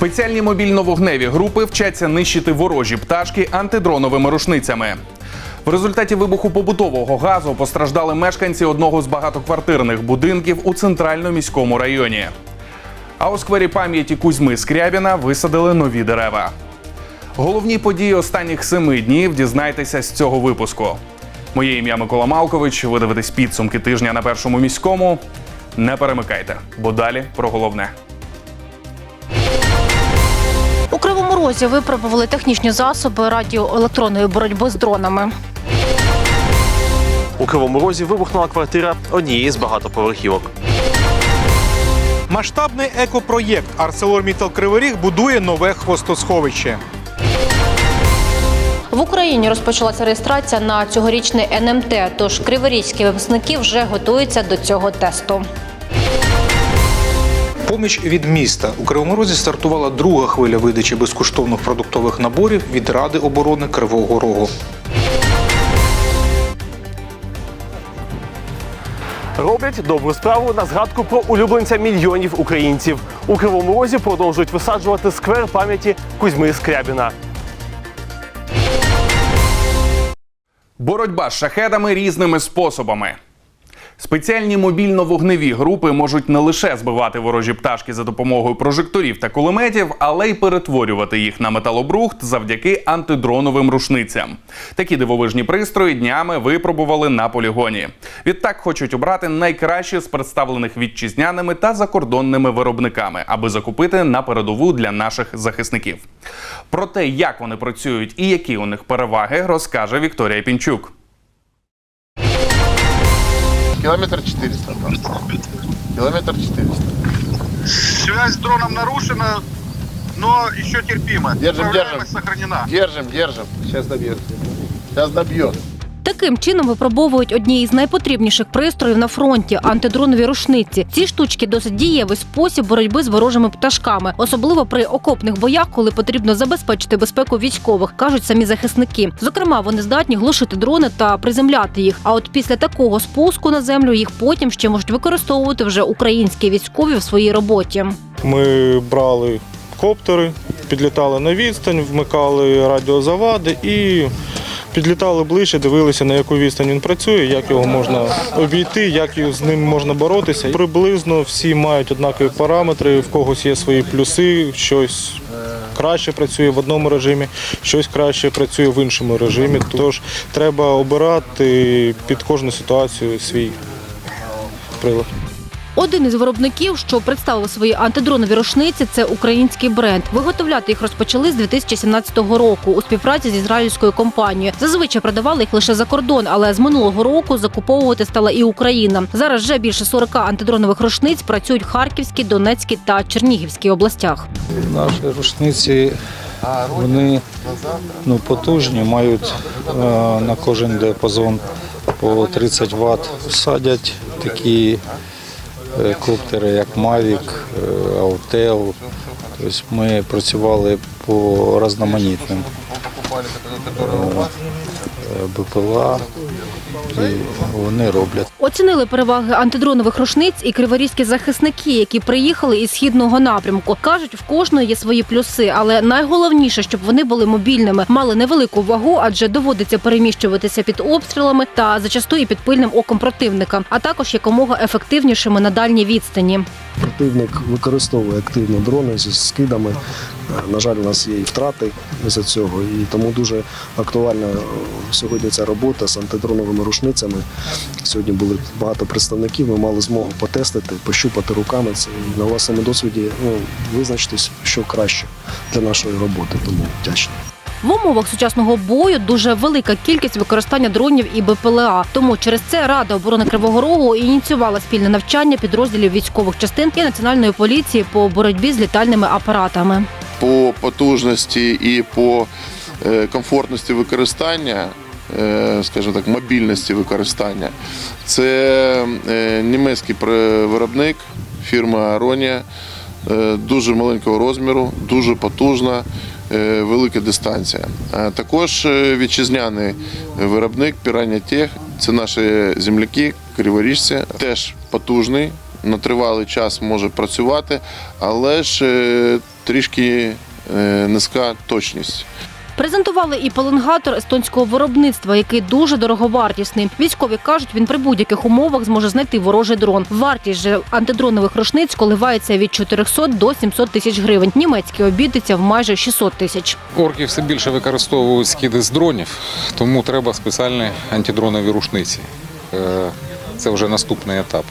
Спеціальні мобільно-вогневі групи вчаться нищити ворожі пташки антидроновими рушницями. В результаті вибуху побутового газу постраждали мешканці одного з багатоквартирних будинків у центральному міському районі. А у сквері пам'яті Кузьми Скрябіна висадили нові дерева. Головні події останніх семи днів дізнайтеся з цього випуску. Моє ім'я Микола Малкович. Ви дивитесь підсумки тижня на першому міському. Не перемикайте, бо далі про головне. У Кривому Розі випробували технічні засоби радіоелектронної боротьби з дронами. У Кривому Розі вибухнула квартира однієї з багатоповерхівок. Масштабний екопроєкт ArcelorMittal Кривий Ріг будує нове хвостосховище. В Україні розпочалася реєстрація на цьогорічний НМТ, тож криворізькі випускники вже готуються до цього тесту. Поміч від міста у Кривому Розі стартувала друга хвиля видачі безкоштовних продуктових наборів від Ради оборони Кривого Рогу. Роблять добру справу на згадку про улюбленця мільйонів українців. У Кривому Розі продовжують висаджувати сквер пам'яті Кузьми Скрябіна. Боротьба з шахедами різними способами. Спеціальні мобільно-вогневі групи можуть не лише збивати ворожі пташки за допомогою прожекторів та кулеметів, але й перетворювати їх на металобрухт завдяки антидроновим рушницям. Такі дивовижні пристрої днями випробували на полігоні. Відтак хочуть обрати найкращі з представлених вітчизняними та закордонними виробниками, аби закупити на передову для наших захисників. Про те, як вони працюють і які у них переваги, розкаже Вікторія Пінчук. Километр 400 просто. Километр 400. Связь с дроном нарушена, но еще терпимо. Держим, держим. сохранена. Держим, держим. Сейчас добьет. Сейчас добьет. Таким чином випробовують одні із найпотрібніших пристроїв на фронті антидронові рушниці. Ці штучки досить дієвий спосіб боротьби з ворожими пташками, особливо при окопних боях, коли потрібно забезпечити безпеку військових, кажуть самі захисники. Зокрема, вони здатні глушити дрони та приземляти їх. А от після такого спуску на землю їх потім ще можуть використовувати вже українські військові в своїй роботі. Ми брали коптери, підлітали на відстань, вмикали радіозавади і підлітали ближче, дивилися, на яку відстань він працює, як його можна обійти, як з ним можна боротися. Приблизно всі мають однакові параметри, в когось є свої плюси, щось краще працює в одному режимі, щось краще працює в іншому режимі. Тож треба обирати під кожну ситуацію свій прилад. Один із виробників, що представив свої антидронові рушниці, це український бренд. Виготовляти їх розпочали з 2017 року у співпраці з ізраїльською компанією. Зазвичай продавали їх лише за кордон, але з минулого року закуповувати стала і Україна. Зараз вже більше 40 антидронових рушниць працюють в Харківській, Донецькій та Чернігівській областях. Наші рушниці вони ну, потужні, мають е, на кожен діапазон по 30 Вт. Садять такі коптери, як Mavic, е, Autel. Тобто ми працювали по різноманітним. Е, БПЛА, і вони роблять. Оцінили переваги антидронових рушниць і криворізькі захисники, які приїхали із східного напрямку. кажуть, в кожної є свої плюси, але найголовніше, щоб вони були мобільними, мали невелику вагу, адже доводиться переміщуватися під обстрілами та зачасту і під пильним оком противника, а також якомога ефективнішими на дальній відстані. Противник використовує активно дрони зі скидами. На жаль, у нас є і втрати з цього, і тому дуже актуальна сьогодні ця робота з антидроновими рушницями. Сьогодні були багато представників. Ми мали змогу потестити, пощупати руками це і на власному досвіді ну, визначитись, що краще для нашої роботи. Тому вдячний. В умовах сучасного бою дуже велика кількість використання дронів і БПЛА. Тому через це Рада оборони Кривого Рогу ініціювала спільне навчання підрозділів військових частин і національної поліції по боротьбі з літальними апаратами. По потужності і по е, комфортності використання, е, скажімо так, мобільності використання. Це е, німецький виробник, фірма Ронія, е, дуже маленького розміру, дуже потужна. Велика дистанція. Також вітчизняний виробник Пірання Тех. Це наші земляки, криворіжці, теж потужний, на тривалий час може працювати, але ж е, трішки е, низька точність. Презентували і пеленгатор естонського виробництва, який дуже дороговартісний. Військові кажуть, він при будь-яких умовах зможе знайти ворожий дрон. Вартість же антидронових рушниць коливається від 400 до 700 тисяч гривень. Німецький обійдеться в майже 600 тисяч. Орки все більше використовують скиди з дронів, тому треба спеціальні антидронові рушниці. Е, Це вже наступний етап.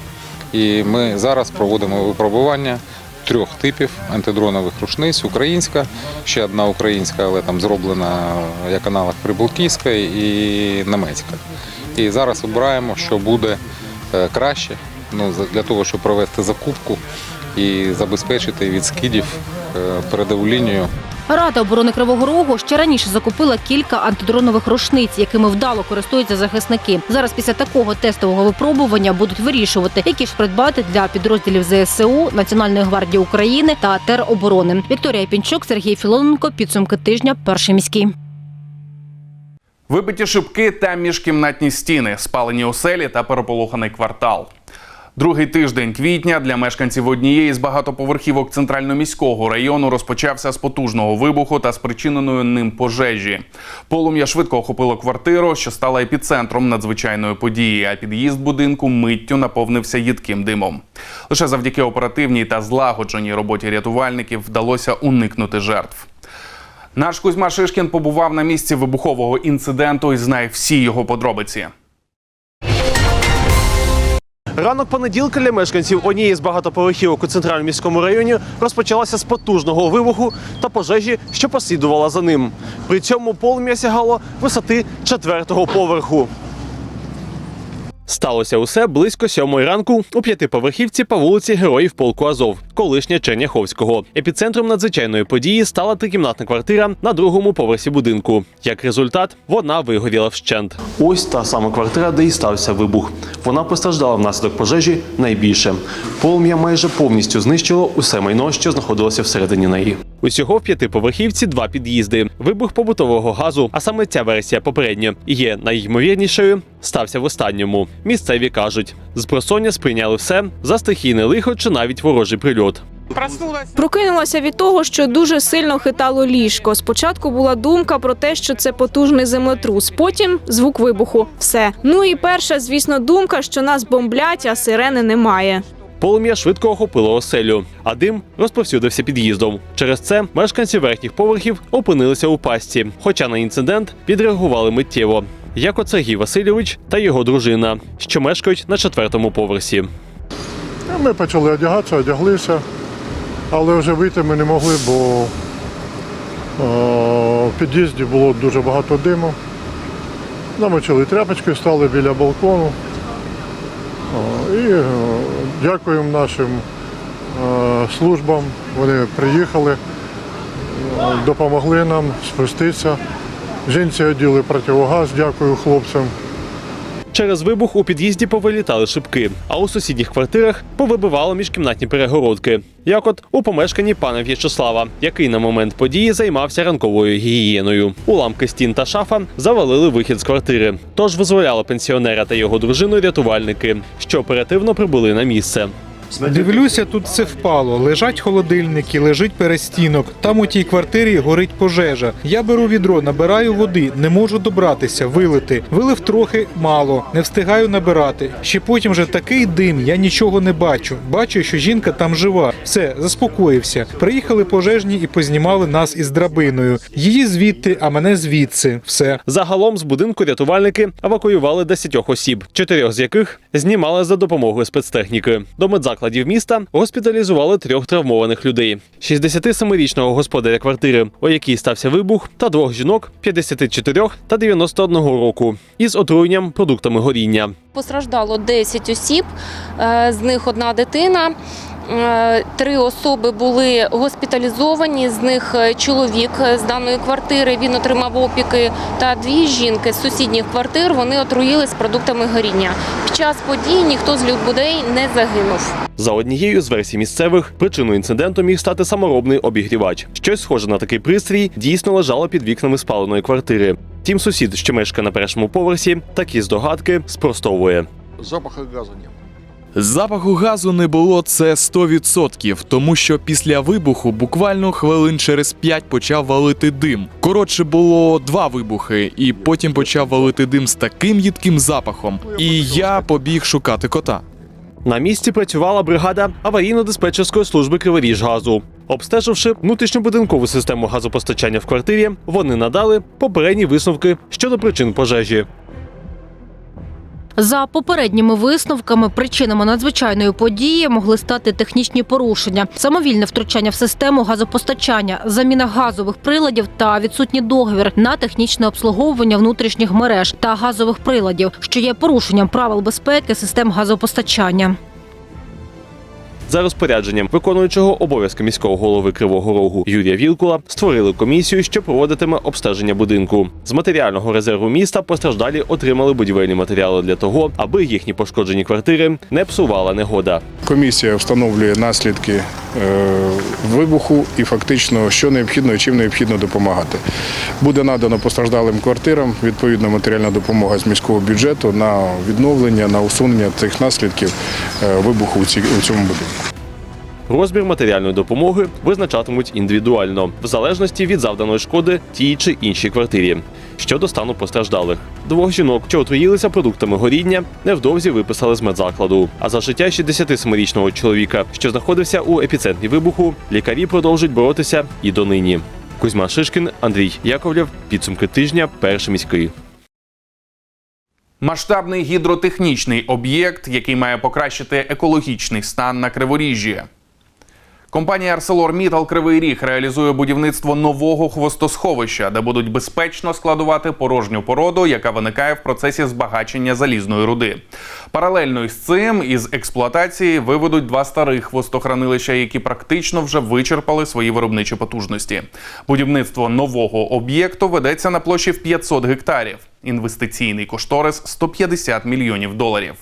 І ми зараз проводимо випробування трьох типів антидронових рушниць: українська, ще одна українська, але там зроблена як аналог Прибалтійська і німецька. І зараз обираємо, що буде е, краще ну, для того, щоб провести закупку і забезпечити від скидів е, передову лінію Рада оборони Кривого Рогу ще раніше закупила кілька антидронових рушниць, якими вдало користуються захисники. Зараз після такого тестового випробування будуть вирішувати, які ж придбати для підрозділів ЗСУ, Національної гвардії України та тероборони. Вікторія Пінчук, Сергій Філоненко. Підсумки тижня. Перший міський. Вибиті шибки та міжкімнатні стіни, спалені оселі та переполоханий квартал. Другий тиждень квітня для мешканців однієї з багатоповерхівок центрально-міського району розпочався з потужного вибуху та спричиненої ним пожежі. Полум'я швидко охопило квартиру, що стала епіцентром надзвичайної події. А під'їзд будинку миттю наповнився їдким димом. Лише завдяки оперативній та злагодженій роботі рятувальників вдалося уникнути жертв. Наш Кузьма Шишкін побував на місці вибухового інциденту і знає всі його подробиці. Ранок понеділка для мешканців однієї з багатоповерхівок у центральному міському районі розпочалася з потужного вибуху та пожежі, що послідувала за ним. При цьому полум'я сягало висоти четвертого поверху. Сталося усе близько сьомої ранку у п'ятиповерхівці по вулиці Героїв полку Азов, колишня Черняховського. Епіцентром надзвичайної події стала трикімнатна квартира на другому поверсі будинку. Як результат, вона вигоріла вщент. Ось та сама квартира, де і стався вибух. Вона постраждала внаслідок пожежі найбільше. Полум'я майже повністю знищило усе майно, що знаходилося всередині неї. Усього в п'ятиповерхівці два під'їзди. Вибух побутового газу, а саме ця версія попередня є найймовірнішою, стався в останньому. Місцеві кажуть, з просоння сприйняли все за стихійне лихо чи навіть ворожий прильот. Прокинулася від того, що дуже сильно хитало ліжко. Спочатку була думка про те, що це потужний землетрус. Потім звук вибуху. Все. Ну і перша, звісно, думка, що нас бомблять, а сирени немає. Полум'я швидко охопило оселю, а дим розповсюдився під'їздом. Через це мешканці верхніх поверхів опинилися у пастці, хоча на інцидент підреагували миттєво. Як от Сергій Васильович та його дружина, що мешкають на четвертому поверсі. Ми почали одягатися, одяглися, але вже вийти ми не могли, бо в під'їзді було дуже багато диму. Намочили тряпочки, стали біля балкону. І е, дякуємо нашим е, службам. Вони приїхали, е, допомогли нам спуститися. Жінці оділи противогаз, дякую хлопцям. Через вибух у під'їзді повилітали шибки, а у сусідніх квартирах повибивало міжкімнатні перегородки. Як от у помешканні пана В'ячеслава, який на момент події займався ранковою гігієною. Уламки стін та шафа завалили вихід з квартири. Тож визволяли пенсіонера та його дружину рятувальники, що оперативно прибули на місце. Дивлюся, тут все впало. Лежать холодильники, лежить перестінок. Там у тій квартирі горить пожежа. Я беру відро, набираю води, не можу добратися, вилити. Вилив трохи мало, не встигаю набирати. Ще потім вже такий дим, я нічого не бачу. Бачу, що жінка там жива. Все, заспокоївся. Приїхали пожежні і познімали нас із драбиною. Її звідти, а мене звідси. Все. Загалом з будинку рятувальники евакуювали 10 осіб, чотирьох з яких знімали за допомогою спецтехніки. До медзакладів міста госпіталізували трьох травмованих людей: 67-річного господаря квартири, у якій стався вибух, та двох жінок 54 та 91 року із отруєнням продуктами горіння. Постраждало 10 осіб, е, з них одна дитина. Е, Три особи були госпіталізовані. З них е, чоловік з даної квартири він отримав опіки, та дві жінки з сусідніх квартир вони отруїлись продуктами горіння. Під час подій ніхто з людей не загинув. За однією з версій місцевих, причиною інциденту міг стати саморобний обігрівач. Щось схоже на такий пристрій дійсно лежало під вікнами спаленої квартири. Тім сусід, що мешкає на першому поверсі, такі здогадки спростовує. Запаху газу немає. Запаху газу не було це 100%, тому що після вибуху буквально хвилин через 5 почав валити дим. Коротше, було два вибухи, і потім почав валити дим з таким їдким запахом. І я побіг шукати кота. На місці працювала бригада аварійно-диспетчерської служби Криворіжгазу. Обстеживши внутрішньобудинкову систему газопостачання в квартирі, вони надали попередні висновки щодо причин пожежі. За попередніми висновками, причинами надзвичайної події могли стати технічні порушення, самовільне втручання в систему газопостачання, заміна газових приладів та відсутній договір на технічне обслуговування внутрішніх мереж та газових приладів, що є порушенням правил безпеки систем газопостачання. За розпорядженням виконуючого обов'язки міського голови Кривого Рогу Юрія Вілкула створили комісію, що проводитиме обстеження будинку. З матеріального резерву міста постраждалі отримали будівельні матеріали для того, аби їхні пошкоджені квартири не псувала негода. Комісія встановлює наслідки е, вибуху і фактично, що необхідно і чим необхідно допомагати. Буде надано постраждалим квартирам відповідна матеріальна допомога з міського бюджету на відновлення, на усунення цих наслідків е, вибуху у цьому будинку. Розмір матеріальної допомоги визначатимуть індивідуально, в залежності від завданої шкоди тій чи іншій квартирі. Щодо стану постраждалих, двох жінок, що отруїлися продуктами горіння, невдовзі виписали з медзакладу. А за життя 67-річного чоловіка, що знаходився у епіцентрі вибуху, лікарі продовжують боротися і донині. Кузьма Шишкін, Андрій Яковлєв. Підсумки тижня. Перший міський. Масштабний гідротехнічний об'єкт, який має покращити екологічний стан на Криворіжжі. Компанія ArcelorMittal Кривий Ріг реалізує будівництво нового хвостосховища, де будуть безпечно складувати порожню породу, яка виникає в процесі збагачення залізної руди. Паралельно із цим із експлуатації виведуть два старих хвостохранилища, які практично вже вичерпали свої виробничі потужності. Будівництво нового об'єкту ведеться на площі в 500 гектарів. Інвестиційний кошторис 150 мільйонів доларів.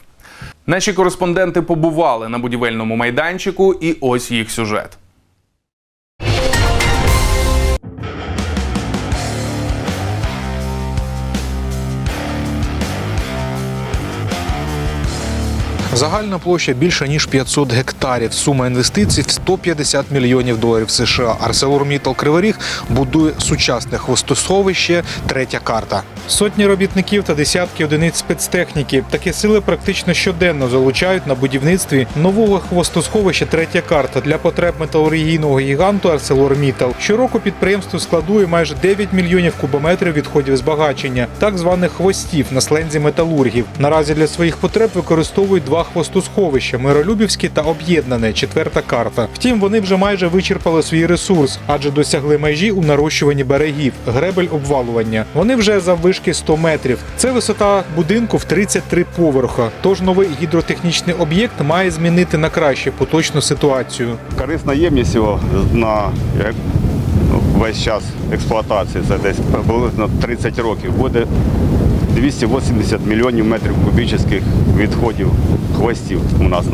Наші кореспонденти побували на будівельному майданчику, і ось їх сюжет. Загальна площа більше ніж 500 гектарів. Сума інвестицій в 150 мільйонів доларів США. ArcelorMittal Кривий Ріг будує сучасне хвостосховище. Третя карта. Сотні робітників та десятки одиниць спецтехніки. Такі сили практично щоденно залучають на будівництві нового хвостосховища третя карта для потреб металургійного гіганту ArcelorMittal. Щороку підприємство складує майже 9 мільйонів кубометрів відходів збагачення, так званих хвостів на слензі металургів. Наразі для своїх потреб використовують два хвостосховища Миролюбівське та об'єднане четверта карта. Втім, вони вже майже вичерпали свій ресурс, адже досягли межі у нарощуванні берегів, гребель обвалування. Вони вже заввишки 100 метрів. Це висота будинку в 33 поверха. Тож новий гідротехнічний об'єкт має змінити на краще поточну ситуацію. Корисна ємність його на ну, весь час експлуатації, це десь приблизно 30 років, буде 280 мільйонів метрів кубічних відходів хвостів у нас.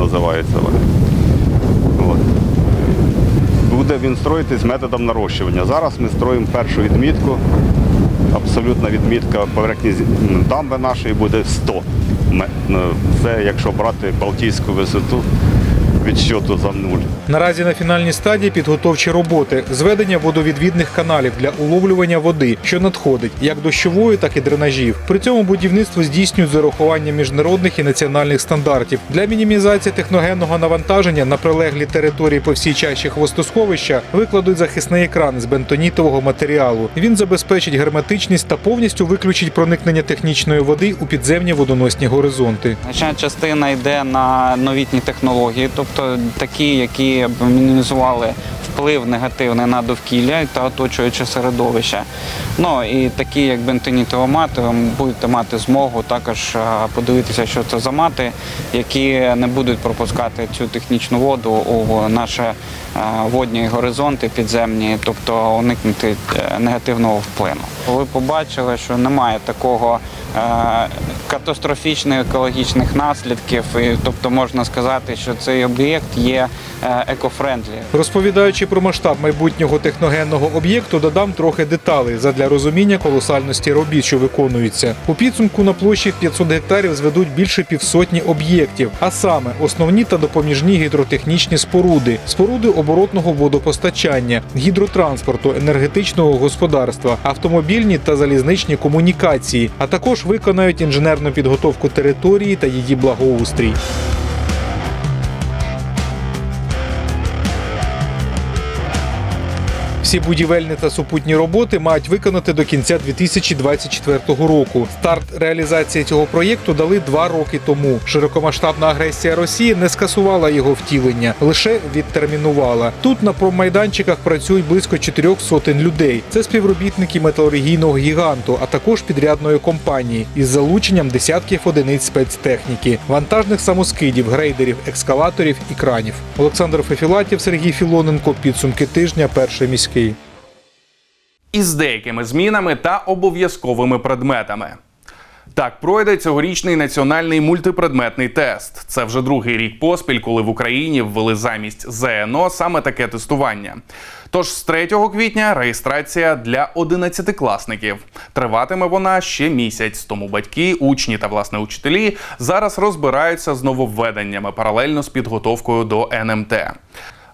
От. Буде він строїтись методом нарощування. Зараз ми строїмо першу відмітку. Абсолютна відмітка поверхні дамби нашої буде 100. ну, Це якщо брати Балтійську висоту від щоту за нуль. Наразі на фінальній стадії підготовчі роботи, зведення водовідвідних каналів для уловлювання води, що надходить як дощової, так і дренажів. При цьому будівництво здійснюють з урахуванням міжнародних і національних стандартів. Для мінімізації техногенного навантаження на прилеглі території по всій чаші хвостосховища викладуть захисний екран з бентонітового матеріалу. Він забезпечить герметичність та повністю виключить проникнення технічної води у підземні водоносні горизонти. Значна частина йде на новітні технології, тобто такі, які б мінімізували вплив негативний на довкілля та оточуюче середовище. Ну і такі, як бентонітова мати, ви будете мати змогу також подивитися, що це за мати, які не будуть пропускати цю технічну воду у наші водні горизонти підземні, тобто уникнути е, негативного впливу. Ви побачили, що немає такого е, катастрофічних екологічних наслідків, і, тобто можна сказати, що цей об'єкт є е, екофрендлі. Розповідаючи про масштаб майбутнього техногенного об'єкту, додам трохи деталей задля розуміння колосальності робіт, що виконуються. У підсумку на площі в 500 гектарів зведуть більше півсотні об'єктів, а саме основні та допоміжні гідротехнічні споруди, споруди оборотного водопостачання, гідротранспорту, енергетичного господарства, автомобільні та залізничні комунікації, а також виконають інженерну підготовку території та її благоустрій. Всі будівельні та супутні роботи мають виконати до кінця 2024 року. Старт реалізації цього проєкту дали два роки тому. Широкомасштабна агресія Росії не скасувала його втілення, лише відтермінувала. Тут на промайданчиках працюють близько чотирьох сотень людей. Це співробітники металургійного гіганту, а також підрядної компанії із залученням десятків одиниць спецтехніки, вантажних самоскидів, грейдерів, екскаваторів і кранів. Олександр Фефілатів, Сергій Філоненко. Підсумки тижня. Перший міський. із деякими змінами та обов'язковими предметами. Так пройде цьогорічний національний мультипредметний тест. Це вже другий рік поспіль, коли в Україні ввели замість ЗНО саме таке тестування. Тож з 3 квітня реєстрація для 11-класників. Триватиме вона ще місяць. Тому батьки, учні та власне учителі зараз розбираються з нововведеннями паралельно з підготовкою до НМТ.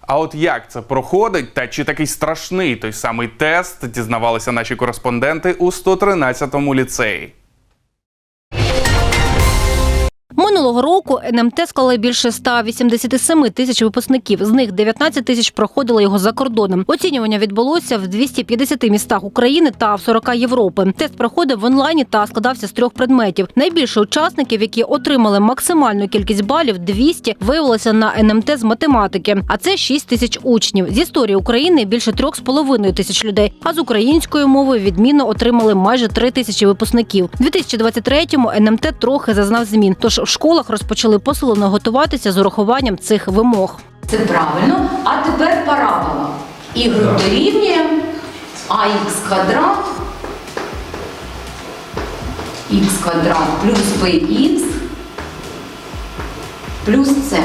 А от як це проходить, та чи такий страшний той самий тест, дізнавалися наші кореспонденти у 113-му ліцеї. Минулого року НМТ склали більше 187 тисяч випускників. З них 19 тисяч проходили його за кордоном. Оцінювання відбулося в 250 містах України та в 40 Європи. Тест проходив в онлайні та складався з трьох предметів. Найбільше учасників, які отримали максимальну кількість балів 200, виявилося на НМТ з математики. А це 6 тисяч учнів. З історії України більше 3,5 тисяч людей. А з української мови відмінно отримали майже 3 тисячі випускників. У 2023-му НМТ трохи зазнав змін. Тож в школах розпочали посилено готуватися з урахуванням цих вимог. Це правильно. А тепер парабола. Y дорівнює АХ квадрат, х квадрат плюс bx плюс c.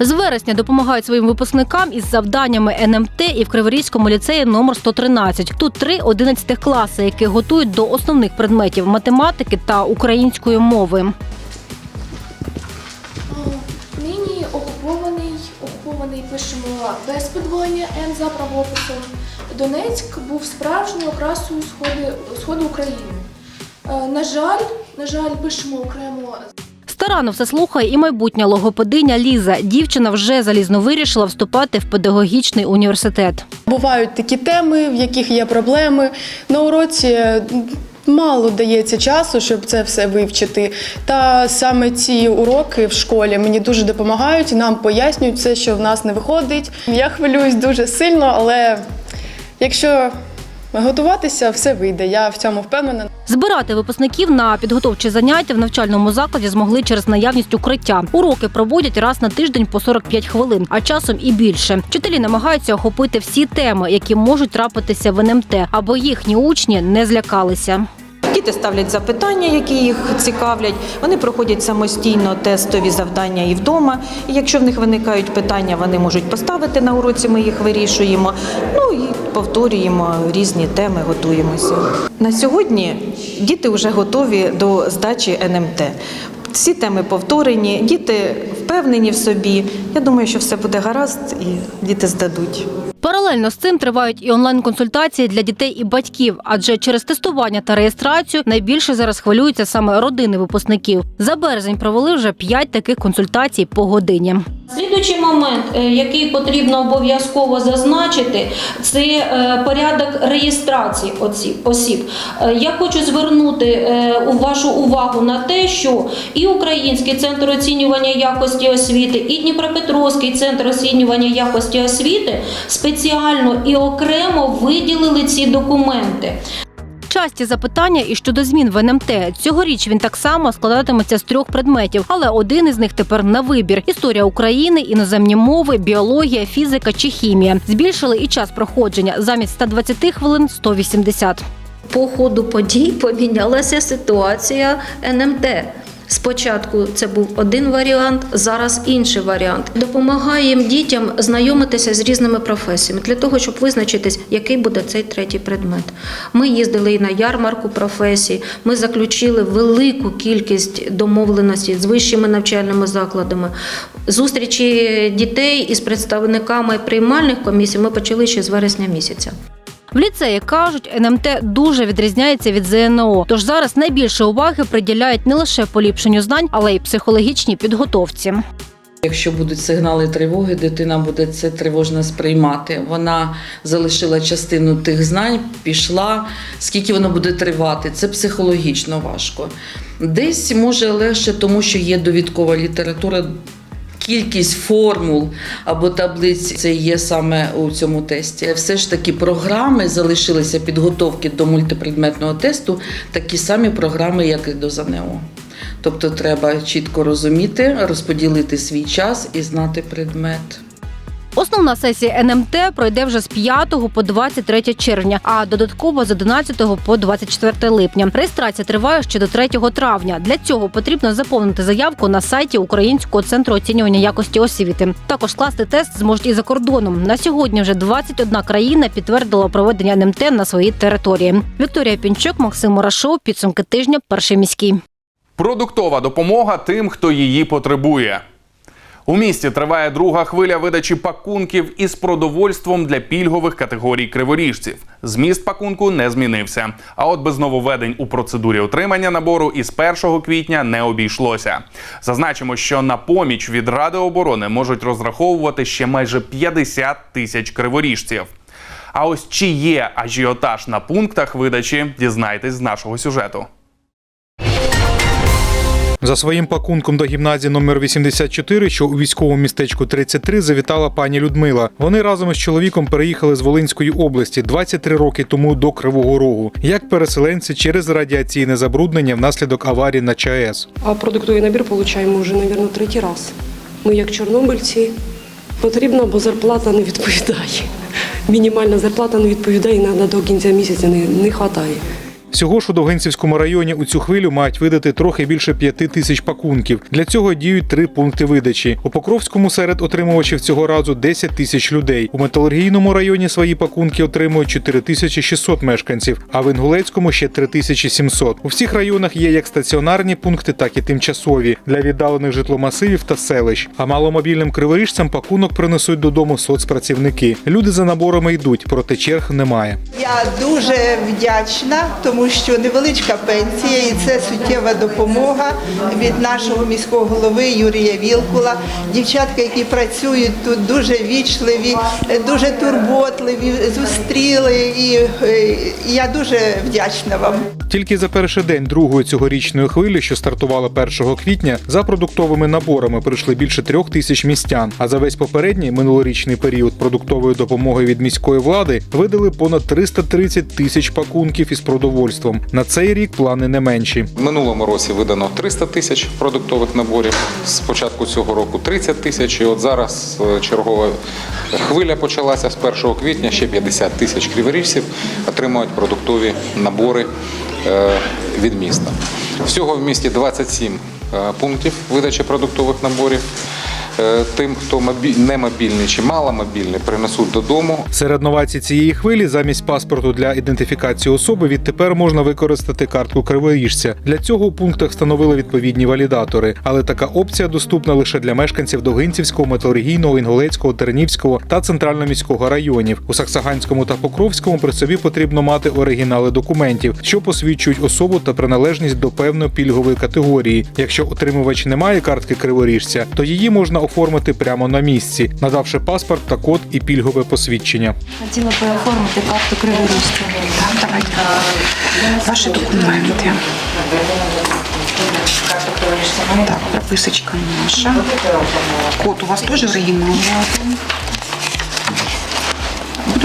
З вересня допомагають своїм випускникам із завданнями НМТ і в Криворізькому ліцеї номер 113. Тут три 11 класи, які готують до основних предметів математики та української мови. Окупований пишемо без подвоєння Н за правописом. Донецьк був справжньою окрасою сходу, сходу України. Е, На жаль, на жаль, пишемо окремо Старанно все слухає і майбутня логопединя Ліза. Дівчина вже залізно вирішила вступати в педагогічний університет. Бувають такі теми, в яких є проблеми. На уроці мало дається часу, щоб це все вивчити. Та саме ці уроки в школі мені дуже допомагають, нам пояснюють все, що в нас не виходить. Я хвилююсь дуже сильно, але якщо готуватися, все вийде. Я в цьому впевнена. Збирати випускників на підготовчі заняття в навчальному закладі змогли через наявність укриття. Уроки проводять раз на тиждень по 45 хвилин, а часом і більше. Вчителі намагаються охопити всі теми, які можуть трапитися в НМТ, аби їхні учні не злякалися. Діти ставлять запитання, які їх цікавлять. Вони проходять самостійно тестові завдання і вдома. І якщо в них виникають питання, вони можуть поставити на уроці. Ми їх вирішуємо. Ну і повторюємо різні теми, готуємося. На сьогодні діти вже готові до здачі НМТ. Всі теми повторені, діти впевнені в собі. Я думаю, що все буде гаразд, і діти здадуть. Паралельно з цим тривають і онлайн-консультації для дітей і батьків, адже через тестування та реєстрацію найбільше зараз хвилюються саме родини випускників. За березень провели вже п'ять таких консультацій по годині. Слідуючий момент, е, який потрібно обов'язково зазначити, це е, порядок реєстрації оці- осіб. Е, Я хочу звернути вашу увагу на те, що і Український центр оцінювання якості освіти, і Дніпропетровський центр оцінювання якості освіти спеціально і окремо виділили ці документи. Часті запитання і щодо змін в НМТ. Цьогоріч він так само складатиметься з трьох предметів, але один із них тепер на вибір: історія України, іноземні мови, біологія, фізика чи хімія. Збільшили і час проходження замість 120 хвилин 180. По ходу подій помінялася ситуація НМТ. Спочатку це був один варіант, зараз інший варіант. Допомагаємо дітям знайомитися з різними професіями для того, щоб визначитись, який буде цей третій предмет. Ми їздили і на ярмарку професій. Ми заключили велику кількість домовленостей з вищими навчальними закладами. Зустрічі дітей із представниками приймальних комісій ми почали ще з вересня місяця. В ліцеї кажуть, НМТ дуже відрізняється від ЗНО. Тож зараз найбільше уваги приділяють не лише поліпшенню знань, але й психологічній підготовці. Якщо будуть сигнали тривоги, дитина буде це тривожно сприймати. Вона залишила частину тих знань, пішла. Скільки воно буде тривати, це психологічно важко. Десь може легше, тому що є довідкова література. Кількість формул або таблиць це є саме у цьому тесті. Все ж таки програми залишилися підготовки до мультипредметного тесту, такі самі програми, як і до ЗНО. Тобто треба чітко розуміти, розподілити свій час і знати предмет. Основна сесія НМТ пройде вже з 5 по 23 червня, а додатково з 11 по 24 липня. Реєстрація триває ще до 3 травня. Для цього потрібно заповнити заявку на сайті Українського центру оцінювання якості освіти. Також скласти тест зможуть і за кордоном. На сьогодні вже 21 країна підтвердила проведення НМТ на своїй території. Вікторія Пінчук, Максим Мурашов. Підсумки тижня. Перший міський. Продуктова допомога тим, хто її потребує. У місті триває друга хвиля видачі пакунків із продовольством для пільгових категорій криворіжців. Зміст пакунку не змінився. А от без нововведень у процедурі отримання набору із 1 квітня не обійшлося. Зазначимо, що на поміч від Ради оборони можуть розраховувати ще майже 50 тисяч криворіжців. А ось чи є ажіотаж на пунктах видачі, дізнайтесь з нашого сюжету. За своїм пакунком до гімназії номер 84, що у військовому містечку 33, завітала пані Людмила. Вони разом із чоловіком переїхали з Волинської області 23 роки тому до Кривого Рогу, як переселенці через радіаційне забруднення внаслідок аварії на ЧАЕС. А продуктовий набір отримуємо вже, мабуть, третій раз. Ми, як чорнобильці, потрібно, бо зарплата не відповідає. Мінімальна зарплата не відповідає, іноді до кінця місяця не, не вистачає. Всього ж у Довгинцівському районі у цю хвилю мають видати трохи більше п'яти тисяч пакунків. Для цього діють три пункти видачі. У Покровському серед отримувачів цього разу 10 тисяч людей. У металургійному районі свої пакунки отримують 4600 мешканців, а в Інгулецькому ще 3700. У всіх районах є як стаціонарні пункти, так і тимчасові для віддалених житломасивів та селищ. А маломобільним криворіжцям пакунок принесуть додому соцпрацівники. Люди за наборами йдуть, проте черг немає. Я дуже вдячна, тому що невеличка пенсія і це суттєва допомога від нашого міського голови Юрія Вілкула. Дівчатка, які працюють тут, дуже вічливі, дуже турботливі, зустріли, і е, я дуже вдячна вам. Тільки за перший день другої цьогорічної хвилі, що стартувала 1 квітня, за продуктовими наборами прийшли більше трьох тисяч містян. А за весь попередній минулорічний період продуктової допомоги від міської влади видали понад 330 тисяч пакунків із продовольством. На цей рік плани не менші. В минулому році видано 300 тисяч продуктових наборів. З початку цього року 30 тисяч. І от зараз е, чергова хвиля почалася з 1 квітня. Ще 50 тисяч криворіжців отримують продуктові набори е, від міста. Всього в місті 27 е, пунктів видачі продуктових наборів. Е, Тим, хто мобі- не мобільний чи маломобільний, принесуть додому. Серед новацій цієї хвилі замість паспорту для ідентифікації особи відтепер можна використати картку криворіжця. Для цього у пунктах встановили відповідні валідатори, але така опція доступна лише для мешканців Довгинцівського, Металургійного, Інгулецького, Тернівського та центрально-міського районів. У Саксаганському та Покровському при собі потрібно мати оригінали документів, що посвідчують особу та приналежність до певної пільгової категорії. Якщо отримувач не має картки криворіжця, то її можна оформити прямо на місці, надавши паспорт та код і пільгове посвідчення. Хотіла би оформити карту криворіжця. Давайте. Ваші документи. Так, прописочка наша. Код у вас теж оригінальний?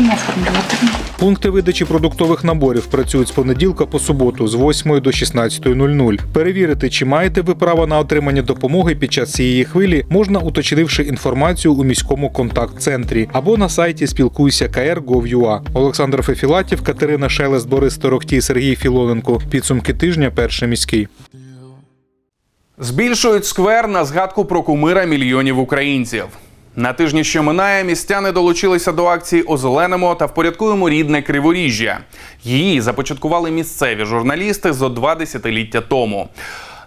Будемо оформлювати. Пункти видачі продуктових наборів працюють з понеділка по суботу з 8 до 16.00. Перевірити, чи маєте ви право на отримання допомоги під час цієї хвилі, можна уточнивши інформацію у міському контакт-центрі або на сайті спілкуйся KR.gov.ua. Олександр Фефілатів, Катерина Шелест, Борис Торохтій, Сергій Філоненко. Підсумки тижня. Перший міський. Збільшують сквер на згадку про кумира мільйонів українців. На тижні, що минає, містяни долучилися до акції Озеленимо та впорядкуємо рідне криворіжжя. Її започаткували місцеві журналісти зо два десятиліття тому.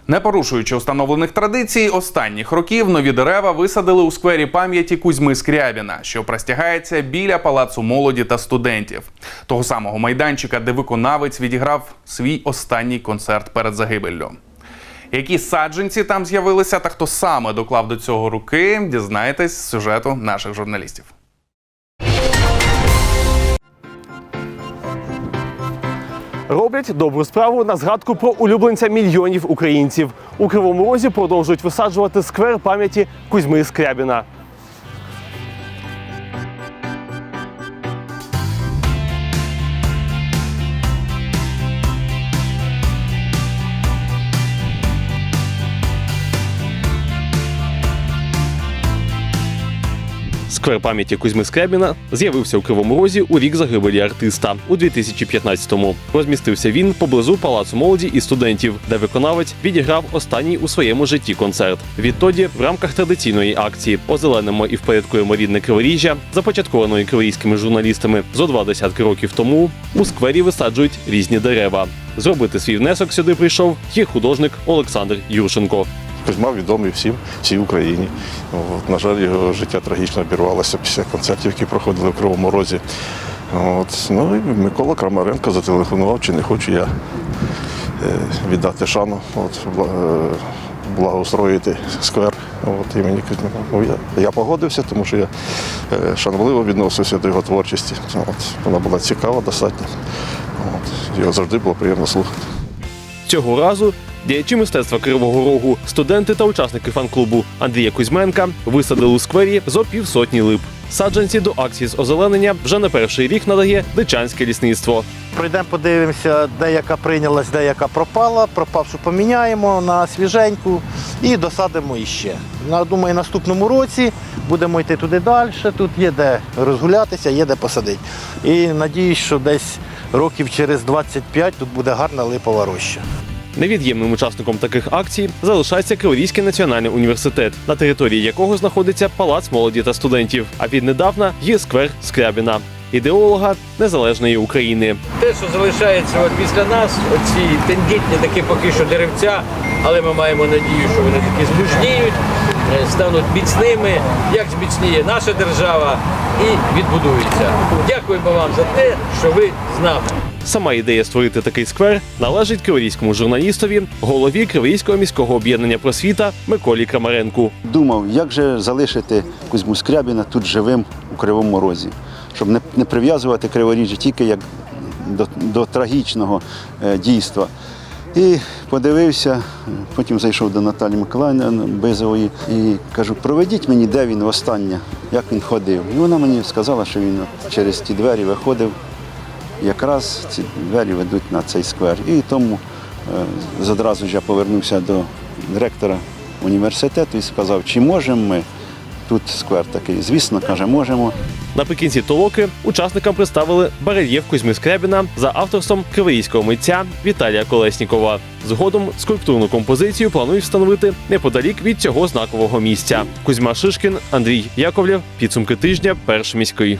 Не порушуючи установлених традицій, останніх років нові дерева висадили у сквері пам'яті Кузьми Скрябіна, що простягається біля палацу молоді та студентів, того самого майданчика, де виконавець відіграв свій останній концерт перед загибеллю. Які саджанці там з'явилися та хто саме доклав до цього руки, дізнаєтесь з сюжету наших журналістів. Роблять добру справу на згадку про улюбленця мільйонів українців. У Кривому Розі продовжують висаджувати сквер пам'яті Кузьми Скрябіна. Сквер пам'яті Кузьми Скрябіна з'явився у Кривому Розі у рік загибелі артиста у 2015-му. Розмістився він поблизу палацу молоді і студентів, де виконавець відіграв останній у своєму житті концерт. Відтоді, в рамках традиційної акції Озеленимо і впорядкуємо рідне криворіжжя, започаткованої криворізькими журналістами зо два десятки років тому, у сквері висаджують різні дерева. Зробити свій внесок сюди прийшов є художник Олександр Юршенко. Кузьма відомий всім, всій Україні. От, на жаль, його життя трагічно обірвалося після концертів, які проходили в Кривому Розі. От, ну і Микола Крамаренко зателефонував, чи не хочу я е, віддати шану, от, е, благоустроїти сквер от, імені Кузьмина. Ну, я, я погодився, тому що я е, шанобливо відносився до його творчості. От, вона була цікава достатньо. От, його завжди було приємно слухати. Цього разу діячі мистецтва Кривого Рогу, студенти та учасники фан-клубу Андрія Кузьменка висадили у сквері зо півсотні лип. Саджанці до акції з озеленення вже не перший рік надає дичанське лісництво. Пройдемо, подивимося, де яка прийнялась, де яка пропала. Пропавшу поміняємо на свіженьку і досадимо іще. На думаю, наступному році будемо йти туди далі. Тут є де розгулятися, є де посадити. І надіюсь, що десь років через 25 тут буде гарна липова роща. Невід'ємним учасником таких акцій залишається Криворізький національний університет, на території якого знаходиться палац молоді та студентів. А віднедавна є сквер Скрябіна, ідеолога незалежної України. Те, що залишається от після нас, оці тендітні такі поки що деревця, але ми маємо надію, що вони такі змужніють, е, стануть міцними, як зміцніє наша держава і відбудується. Дякуємо вам за те, що ви з нами. Сама ідея створити такий сквер належить криворізькому журналістові, голові Криворізького міського об'єднання просвіта Миколі Крамаренку. Думав, як же залишити Кузьму Скрябіна тут живим у Кривому Розі, щоб не, прив'язувати Криворіжжя тільки як до, до трагічного е, дійства. І подивився, потім зайшов до Наталі Миколаївни Бизової і кажу, проведіть мені, де він востаннє, як він ходив. І вона мені сказала, що він через ті двері виходив. Якраз ці двері ведуть на цей сквер. І тому е, одразу ж я повернувся до директора університету і сказав, чи можемо ми тут сквер такий. Звісно, каже, можемо. Наприкінці толоки учасникам представили барельєф Кузьми Скрябіна за авторством криворізького митця Віталія Колеснікова. Згодом скульптурну композицію планують встановити неподалік від цього знакового місця. Кузьма Шишкін, Андрій Яковлєв. Підсумки тижня. Перший міський.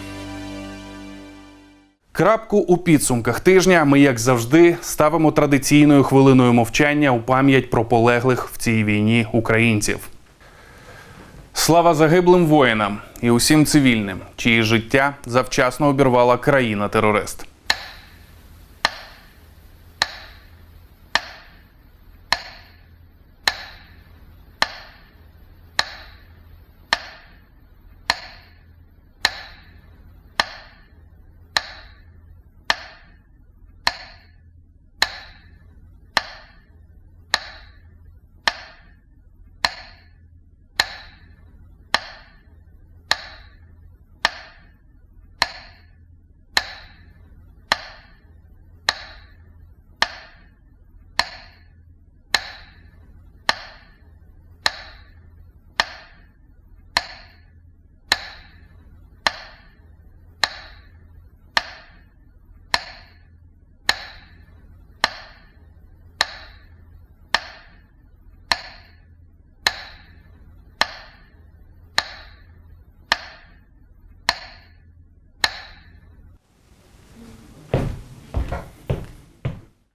Крапку у підсумках тижня ми, як завжди, ставимо традиційною хвилиною мовчання у пам'ять про полеглих в цій війні українців. Слава загиблим воїнам і усім цивільним, чиї життя завчасно обірвала країна-терорист.